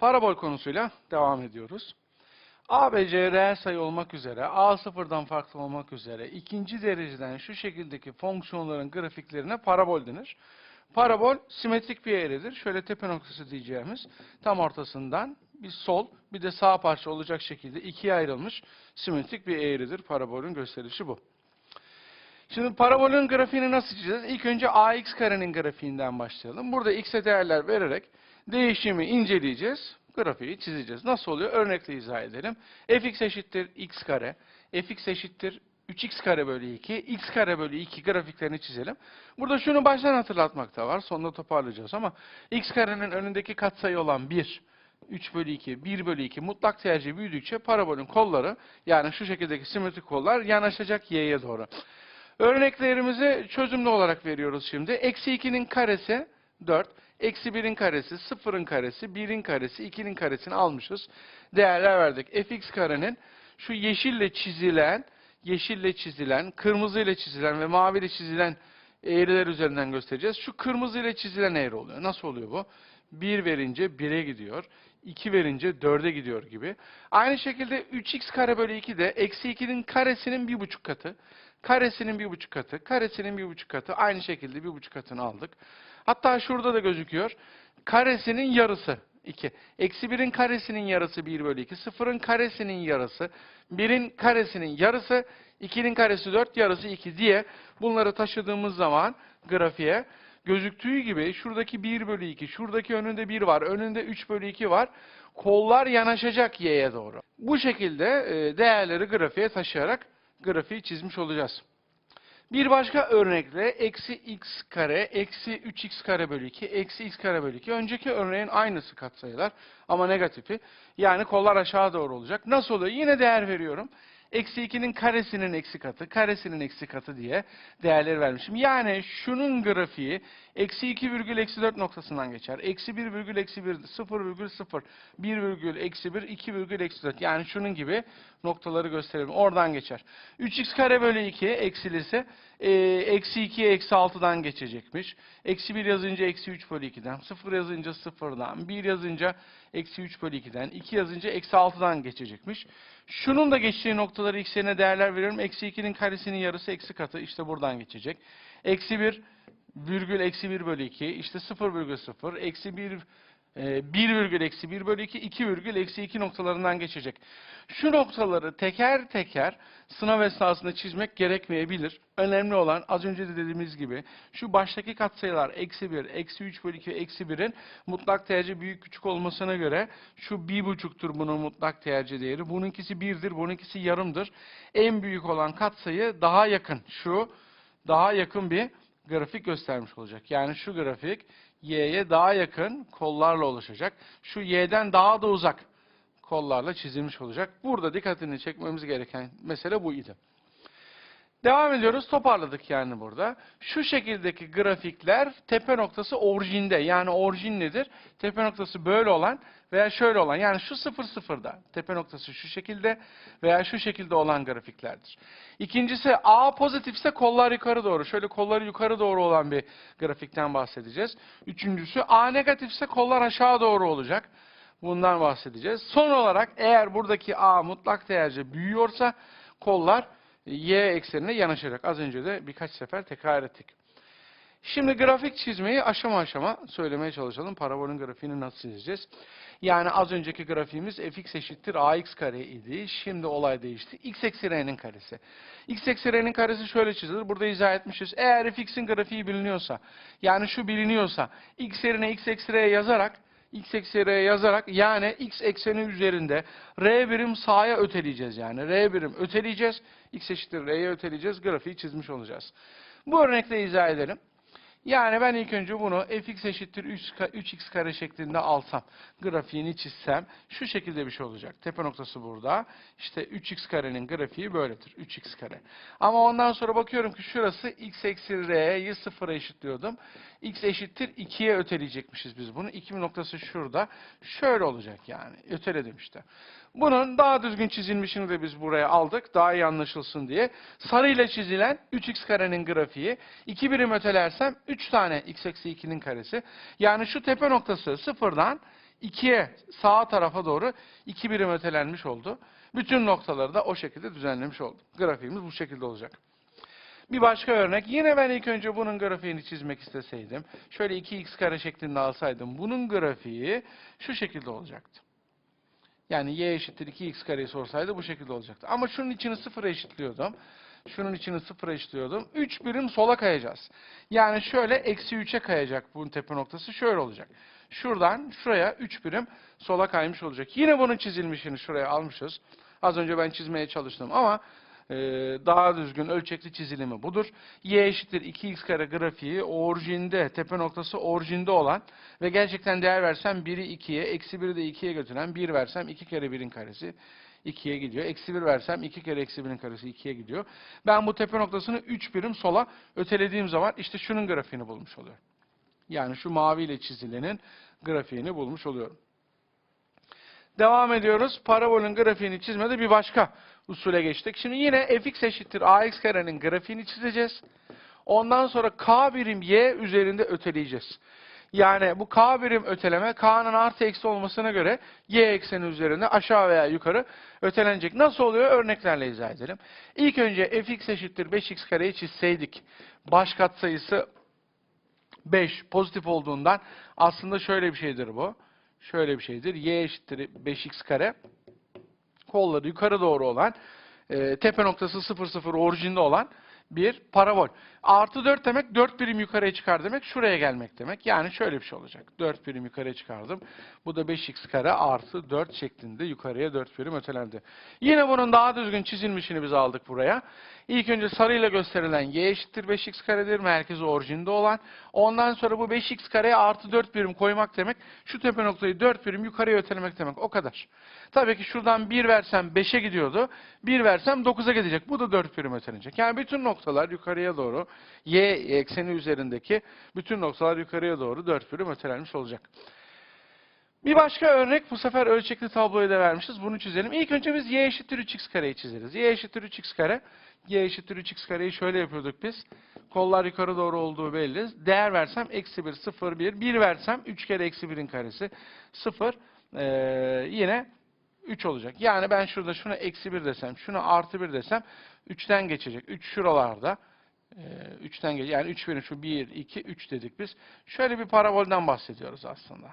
Parabol konusuyla devam ediyoruz. A ve C reel sayı olmak üzere, A sıfırdan farklı olmak üzere ikinci dereceden şu şekildeki fonksiyonların grafiklerine parabol denir. Parabol simetrik bir eğridir. Şöyle tepe noktası diyeceğimiz tam ortasından bir sol bir de sağ parça olacak şekilde ikiye ayrılmış simetrik bir eğridir. Parabolün gösterişi bu. Şimdi parabolün grafiğini nasıl çizeceğiz? İlk önce ax karenin grafiğinden başlayalım. Burada x'e değerler vererek değişimi inceleyeceğiz. Grafiği çizeceğiz. Nasıl oluyor? Örnekle izah edelim. fx eşittir x kare. fx eşittir 3x kare bölü 2. x kare bölü 2 grafiklerini çizelim. Burada şunu baştan hatırlatmakta var. Sonunda toparlayacağız ama x karenin önündeki katsayı olan 1. 3 bölü 2, 1 bölü 2 mutlak tercih büyüdükçe parabolün kolları yani şu şekildeki simetrik kollar yanaşacak y'ye doğru. Örneklerimizi çözümlü olarak veriyoruz şimdi. Eksi 2'nin karesi 4. Eksi 1'in karesi, 0'ın karesi, 1'in karesi, 2'nin karesini almışız. Değerler verdik. fx karenin şu yeşille çizilen, yeşille çizilen, kırmızıyla çizilen ve maviyle çizilen eğriler üzerinden göstereceğiz. Şu kırmızıyla çizilen eğri oluyor. Nasıl oluyor bu? 1 verince 1'e gidiyor. 2 verince 4'e gidiyor gibi. Aynı şekilde 3x kare bölü 2 de eksi 2'nin karesinin 1,5 katı. Karesinin 1,5 katı. Karesinin 1,5 katı. Aynı şekilde 1,5 katını aldık. Hatta şurada da gözüküyor. Karesinin yarısı 2. Eksi 1'in karesinin yarısı 1 bölü 2. 0'ın karesinin yarısı. 1'in karesinin yarısı. 2'nin karesi 4 yarısı 2 diye bunları taşıdığımız zaman grafiğe gözüktüğü gibi şuradaki 1 bölü 2, şuradaki önünde 1 var, önünde 3 bölü 2 var. Kollar yanaşacak y'ye doğru. Bu şekilde e, değerleri grafiğe taşıyarak grafiği çizmiş olacağız. Bir başka örnekle eksi x kare, eksi 3x kare bölü 2, eksi x kare bölü 2. Önceki örneğin aynısı katsayılar ama negatifi. Yani kollar aşağı doğru olacak. Nasıl oluyor? Yine değer veriyorum. Eksi 2'nin karesinin eksi katı, karesinin eksi katı diye değerleri vermişim. Yani şunun grafiği eksi 2 virgül eksi 4 noktasından geçer. Eksi 1 virgül eksi 1, 0 virgül 0, 1 virgül eksi 1, 2 virgül eksi 4. Yani şunun gibi noktaları gösterelim. Oradan geçer. 3x kare bölü 2 eksilisi eksi 2'ye eksi 6'dan geçecekmiş. Eksi 1 yazınca eksi 3 bölü 2'den, 0 yazınca 0'dan, 1 yazınca eksi 3 bölü 2'den, 2 yazınca eksi 6'dan geçecekmiş. Şunun da geçtiği noktaları x yerine değerler veriyorum. Eksi 2'nin karesinin yarısı eksi katı işte buradan geçecek. Eksi 1 virgül eksi 1 bölü 2 işte 0 virgül 0 eksi 1 e, 1 virgül eksi 1 bölü 2 2 virgül eksi 2 noktalarından geçecek. Şu noktaları teker teker sınav esnasında çizmek gerekmeyebilir. Önemli olan az önce de dediğimiz gibi şu baştaki katsayılar eksi 1, eksi 3 bölü 2, eksi 1'in mutlak tercih büyük küçük olmasına göre şu bir buçuktur bunun mutlak tercih değeri. Bununkisi birdir, bununkisi yarımdır. En büyük olan katsayı daha yakın. Şu daha yakın bir grafik göstermiş olacak. Yani şu grafik y'ye daha yakın kollarla oluşacak. Şu y'den daha da uzak kollarla çizilmiş olacak. Burada dikkatini çekmemiz gereken mesele bu idi. Devam ediyoruz. Toparladık yani burada. Şu şekildeki grafikler tepe noktası orijinde. Yani orijin nedir? Tepe noktası böyle olan veya şöyle olan. Yani şu 0 sıfırda tepe noktası şu şekilde veya şu şekilde olan grafiklerdir. İkincisi A pozitifse kollar yukarı doğru. Şöyle kolları yukarı doğru olan bir grafikten bahsedeceğiz. Üçüncüsü A negatifse kollar aşağı doğru olacak. Bundan bahsedeceğiz. Son olarak eğer buradaki A mutlak değerce büyüyorsa kollar y eksenine yanaşacak. Az önce de birkaç sefer tekrar ettik. Şimdi grafik çizmeyi aşama aşama söylemeye çalışalım. Parabolün grafiğini nasıl çizeceğiz? Yani az önceki grafiğimiz fx eşittir ax kare idi. Şimdi olay değişti. x eksi r'nin karesi. x eksi r'nin karesi şöyle çizilir. Burada izah etmişiz. Eğer fx'in grafiği biliniyorsa, yani şu biliniyorsa, x yerine x eksi r yazarak, x eksi r yazarak yani x ekseni üzerinde r birim sağa öteleyeceğiz yani. r birim öteleyeceğiz. x eşittir r'ye öteleyeceğiz. Grafiği çizmiş olacağız. Bu örnekle izah edelim. Yani ben ilk önce bunu fx eşittir 3x kare şeklinde alsam, grafiğini çizsem şu şekilde bir şey olacak. Tepe noktası burada. İşte 3x karenin grafiği böyledir. 3x kare. Ama ondan sonra bakıyorum ki şurası x eksi r'yi sıfıra eşitliyordum. x eşittir 2'ye öteleyecekmişiz biz bunu. 2 noktası şurada. Şöyle olacak yani. Öteledim işte. Bunun daha düzgün çizilmişini de biz buraya aldık. Daha iyi anlaşılsın diye. Sarıyla çizilen 3x karenin grafiği. 2 birim ötelersem 3 tane x eksi 2'nin karesi. Yani şu tepe noktası sıfırdan 2'ye sağa tarafa doğru 2 birim ötelenmiş oldu. Bütün noktaları da o şekilde düzenlemiş oldum. Grafiğimiz bu şekilde olacak. Bir başka örnek. Yine ben ilk önce bunun grafiğini çizmek isteseydim. Şöyle 2x kare şeklinde alsaydım. Bunun grafiği şu şekilde olacaktı. Yani y eşittir 2x kareyi sorsaydı bu şekilde olacaktı. Ama şunun içini sıfıra eşitliyordum. Şunun içini sıfıra eşitliyordum. 3 birim sola kayacağız. Yani şöyle eksi 3'e kayacak bunun tepe noktası. Şöyle olacak. Şuradan şuraya 3 birim sola kaymış olacak. Yine bunun çizilmişini şuraya almışız. Az önce ben çizmeye çalıştım ama daha düzgün ölçekli çizilimi budur. Y eşittir 2x kare grafiği orijinde, tepe noktası orijinde olan ve gerçekten değer versem 1'i 2'ye, eksi 1'i de 2'ye götüren 1 versem 2 kere 1'in karesi 2'ye gidiyor. Eksi 1 versem 2 kere eksi 1'in karesi 2'ye gidiyor. Ben bu tepe noktasını 3 birim sola ötelediğim zaman işte şunun grafiğini bulmuş oluyorum. Yani şu maviyle çizilenin grafiğini bulmuş oluyorum. Devam ediyoruz. Parabolün grafiğini çizmede bir başka usule geçtik. Şimdi yine fx eşittir ax karenin grafiğini çizeceğiz. Ondan sonra k birim y üzerinde öteleyeceğiz. Yani bu k birim öteleme k'nın artı eksi olmasına göre y ekseni üzerinde aşağı veya yukarı ötelenecek. Nasıl oluyor? Örneklerle izah edelim. İlk önce fx eşittir 5x kareyi çizseydik. Baş katsayısı 5 pozitif olduğundan aslında şöyle bir şeydir bu. Şöyle bir şeydir. Y eşittir 5x kare. Kolları yukarı doğru olan, e, tepe noktası 0 0 orijinde olan bir parabol. Artı 4 demek 4 birim yukarıya çıkar demek. Şuraya gelmek demek. Yani şöyle bir şey olacak. 4 birim yukarıya çıkardım. Bu da 5x kare artı 4 şeklinde yukarıya 4 birim ötelendi. Yine bunun daha düzgün çizilmişini biz aldık buraya. İlk önce sarıyla gösterilen y eşittir 5x karedir. Merkezi orijinde olan. Ondan sonra bu 5x kareye artı 4 birim koymak demek. Şu tepe noktayı 4 birim yukarıya ötelemek demek. O kadar. Tabii ki şuradan 1 versem 5'e gidiyordu. 1 versem 9'a gidecek. Bu da 4 birim ötelenecek. Yani bütün noktalar yukarıya doğru y ekseni üzerindeki bütün noktalar yukarıya doğru 4 birim ötelenmiş olacak. Bir başka örnek bu sefer ölçekli tabloyu da vermişiz. Bunu çizelim. İlk önce biz y eşittir 3x kareyi çizeriz. y eşittir 3x kare. y eşittir 3x kareyi şöyle yapıyorduk biz. Kollar yukarı doğru olduğu belli. Değer versem eksi 1, 0, 1. 1 versem 3 kere eksi 1'in karesi 0. Ee, yine 3 olacak. Yani ben şurada şuna eksi 1 desem, şuna artı 1 desem 3'ten geçecek. 3 şuralarda. 3'ten geç yani 3 birim şu 1, 2, 3 dedik biz. Şöyle bir parabolden bahsediyoruz aslında.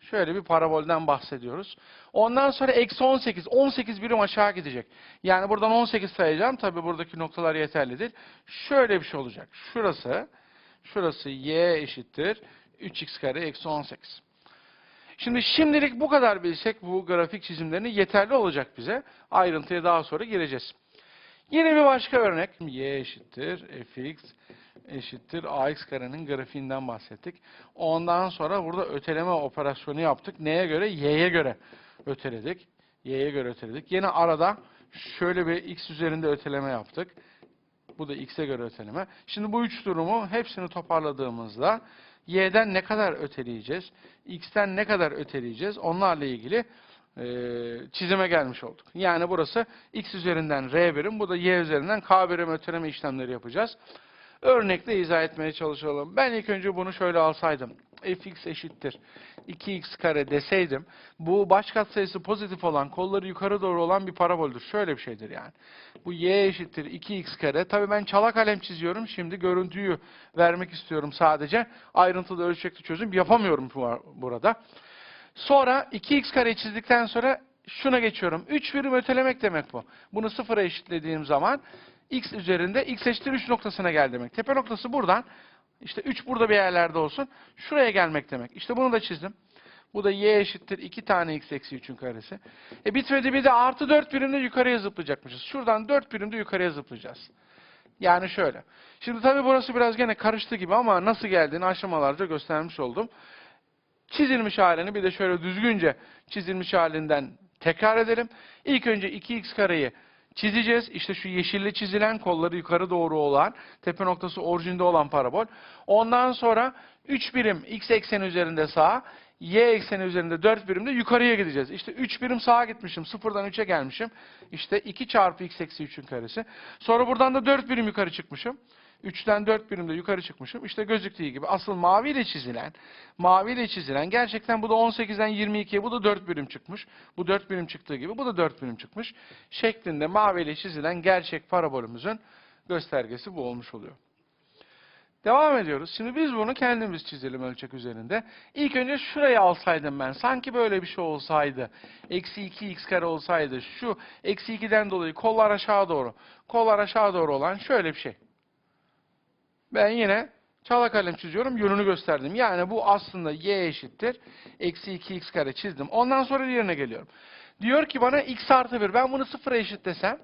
Şöyle bir parabolden bahsediyoruz. Ondan sonra eksi 18. 18 birim aşağı gidecek. Yani buradan 18 sayacağım. Tabi buradaki noktalar yeterli değil. Şöyle bir şey olacak. Şurası, şurası y eşittir. 3x kare eksi 18. Şimdi şimdilik bu kadar bilsek bu grafik çizimlerini yeterli olacak bize. Ayrıntıya daha sonra gireceğiz. Yine bir başka örnek. y eşittir fx eşittir ax karenin grafiğinden bahsettik. Ondan sonra burada öteleme operasyonu yaptık. Neye göre? y'ye göre öteledik. y'ye göre öteledik. Yine arada şöyle bir x üzerinde öteleme yaptık. Bu da x'e göre öteleme. Şimdi bu üç durumu hepsini toparladığımızda y'den ne kadar öteleyeceğiz? x'ten ne kadar öteleyeceğiz? Onlarla ilgili e, çizime gelmiş olduk. Yani burası x üzerinden r birim, bu da y üzerinden k birim öteleme işlemleri yapacağız. Örnekle izah etmeye çalışalım. Ben ilk önce bunu şöyle alsaydım. fx eşittir 2x kare deseydim bu baş katsayısı pozitif olan kolları yukarı doğru olan bir paraboldür. Şöyle bir şeydir yani. Bu y eşittir 2x kare. Tabii ben çala kalem çiziyorum. Şimdi görüntüyü vermek istiyorum sadece. Ayrıntılı ölçekli çözüm yapamıyorum burada. Sonra 2x kareyi çizdikten sonra şuna geçiyorum. 3 birim ötelemek demek bu. Bunu sıfıra eşitlediğim zaman x üzerinde x eşittir 3 noktasına gel demek. Tepe noktası buradan. İşte 3 burada bir yerlerde olsun. Şuraya gelmek demek. İşte bunu da çizdim. Bu da y eşittir 2 tane x eksi 3'ün karesi. E bitmedi bir de artı 4 birimde yukarıya zıplayacakmışız. Şuradan 4 birimde yukarıya zıplayacağız. Yani şöyle. Şimdi tabii burası biraz gene karıştı gibi ama nasıl geldiğini aşamalarca göstermiş oldum. Çizilmiş halini bir de şöyle düzgünce çizilmiş halinden tekrar edelim. İlk önce 2x kareyi çizeceğiz. İşte şu yeşille çizilen kolları yukarı doğru olan tepe noktası orijinde olan parabol. Ondan sonra 3 birim x ekseni üzerinde sağa, y ekseni üzerinde 4 birimde yukarıya gideceğiz. İşte 3 birim sağa gitmişim. 0'dan 3'e gelmişim. İşte 2 çarpı x eksi 3'ün karesi. Sonra buradan da 4 birim yukarı çıkmışım. 3'ten 4 birimde yukarı çıkmışım. İşte gözüktüğü gibi asıl maviyle çizilen, maviyle çizilen gerçekten bu da 18'den 22'ye bu da 4 birim çıkmış. Bu 4 birim çıktığı gibi bu da 4 birim çıkmış. Şeklinde maviyle çizilen gerçek parabolümüzün göstergesi bu olmuş oluyor. Devam ediyoruz. Şimdi biz bunu kendimiz çizelim ölçek üzerinde. İlk önce şurayı alsaydım ben. Sanki böyle bir şey olsaydı. Eksi 2x kare olsaydı. Şu eksi 2'den dolayı kollar aşağı doğru. Kollar aşağı doğru olan şöyle bir şey. Ben yine çala kalem çiziyorum. Yönünü gösterdim. Yani bu aslında y eşittir. Eksi 2x kare çizdim. Ondan sonra diğerine geliyorum. Diyor ki bana x artı 1. Ben bunu sıfıra eşitlesem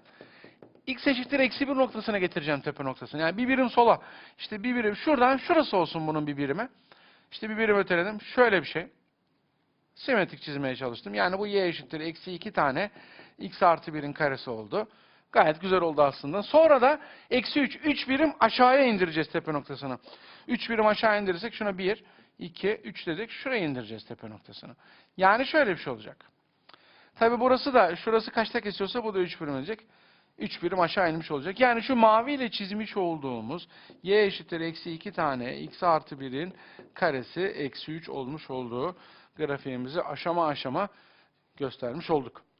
x eşittir eksi bir noktasına getireceğim tepe noktasını. Yani bir birim sola. İşte bir birim şuradan şurası olsun bunun bir birimi. İşte bir birim öteledim. Şöyle bir şey. Simetrik çizmeye çalıştım. Yani bu y eşittir eksi 2 tane x artı 1'in karesi oldu. Gayet güzel oldu aslında. Sonra da eksi 3. 3 birim aşağıya indireceğiz tepe noktasını. 3 birim aşağı indirirsek şuna 1, 2, 3 dedik. Şuraya indireceğiz tepe noktasını. Yani şöyle bir şey olacak. Tabi burası da şurası kaçta kesiyorsa bu da 3 birim olacak. 3 birim aşağı inmiş olacak. Yani şu maviyle çizmiş olduğumuz y eşittir eksi 2 tane x artı 1'in karesi eksi 3 olmuş olduğu grafiğimizi aşama aşama göstermiş olduk.